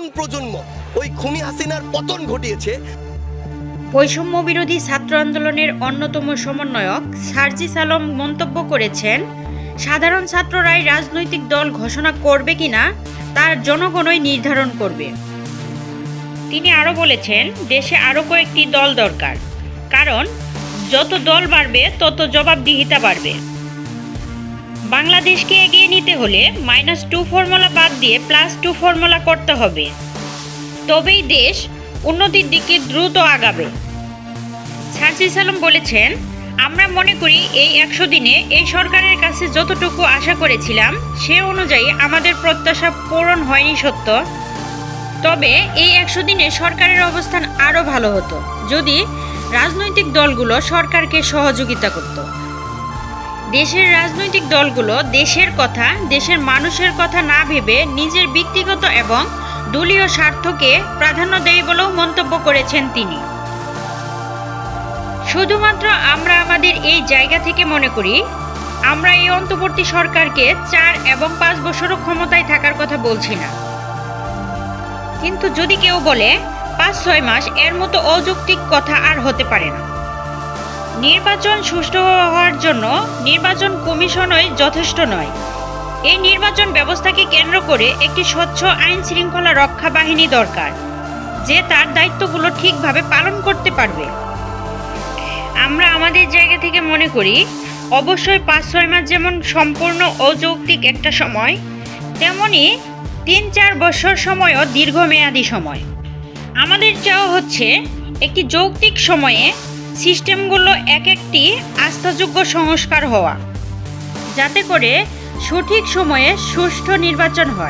তরুণ প্রজন্ম। ওই খুনি হাসিনার পতন ঘটিয়েছে। বৈষম্য বিরোধী ছাত্র আন্দোলনের অন্যতম সমন্বয়ক সার্জিস আলম মন্তব্য করেছেন, সাধারণ ছাত্ররাই রাজনৈতিক দল ঘোষণা করবে কিনা, তার জনগণই নির্ধারণ করবে। তিনি আরও বলেছেন, দেশে আরও কয়েকটি দল দরকার। কারণ, যত দল বাড়বে, তত জবাবদিহিতা বাড়বে। বাংলাদেশকে এগিয়ে নিতে হলে মাইনাস টু ফর্মুলা বাদ দিয়ে প্লাস টু ফর্মুলা করতে হবে। তবেই দেশ উন্নতির দিকে দ্রুত আগাবে। সার্জিস আলম বলেছেন, আমরা মনে করি এই একশো দিনে এই সরকারের কাছে যতটুকু আশা করেছিলাম, সে অনুযায়ী আমাদের প্রত্যাশা পূরণ হয়নি সত্য। তবে এই একশো দিনে সরকারের অবস্থান আরও ভালো হতো, যদি রাজনৈতিক দলগুলো সরকারকে সহযোগিতা করত। দেশের রাজনৈতিক দলগুলো দেশের কথা, দেশের মানুষের কথা না ভেবে নিজের ব্যক্তিগত এবং দলীয় স্বার্থকে প্রাধান্য দেয় বলেও মন্তব্য করেছেন তিনি। শুধুমাত্র আমরা আমাদের এই জায়গা থেকে মনে করি, আমরা এই অন্তর্বর্তী সরকারকে চার এবং পাঁচ বছরও ক্ষমতায় থাকার কথা বলছি না। কিন্তু যদি কেউ বলে, পাঁচ ছয় মাস এর মতো অযৌক্তিক কথা আর হতে পারে না। নির্বাচন সুষ্ঠু হওয়ার জন্য নির্বাচন কমিশনই যথেষ্ট নয়। এই নির্বাচন ব্যবস্থাকে কেন্দ্র করে একটি স্বচ্ছ আইন শৃঙ্খলা রক্ষা বাহিনী দরকার, যে তার দায়িত্বগুলো ঠিকভাবে পালন করতে পারবে। আমরা আমাদের জায়গা থেকে মনে করি, অবশ্যই পাঁচ ছয় মাস যেমন সম্পূর্ণ অযৌক্তিক একটা সময়, তেমনি তিন চার বছর সময়ও দীর্ঘমেয়াদী সময়। আমাদের চাওয়া হচ্ছে একটি যৌক্তিক সময়ে সিস্টেমগুলো এক একটি আস্থাযোগ্য সংস্কার হওয়া যাতে করে সঠিক সময়ে সুষ্ঠু নির্বাচন হয়।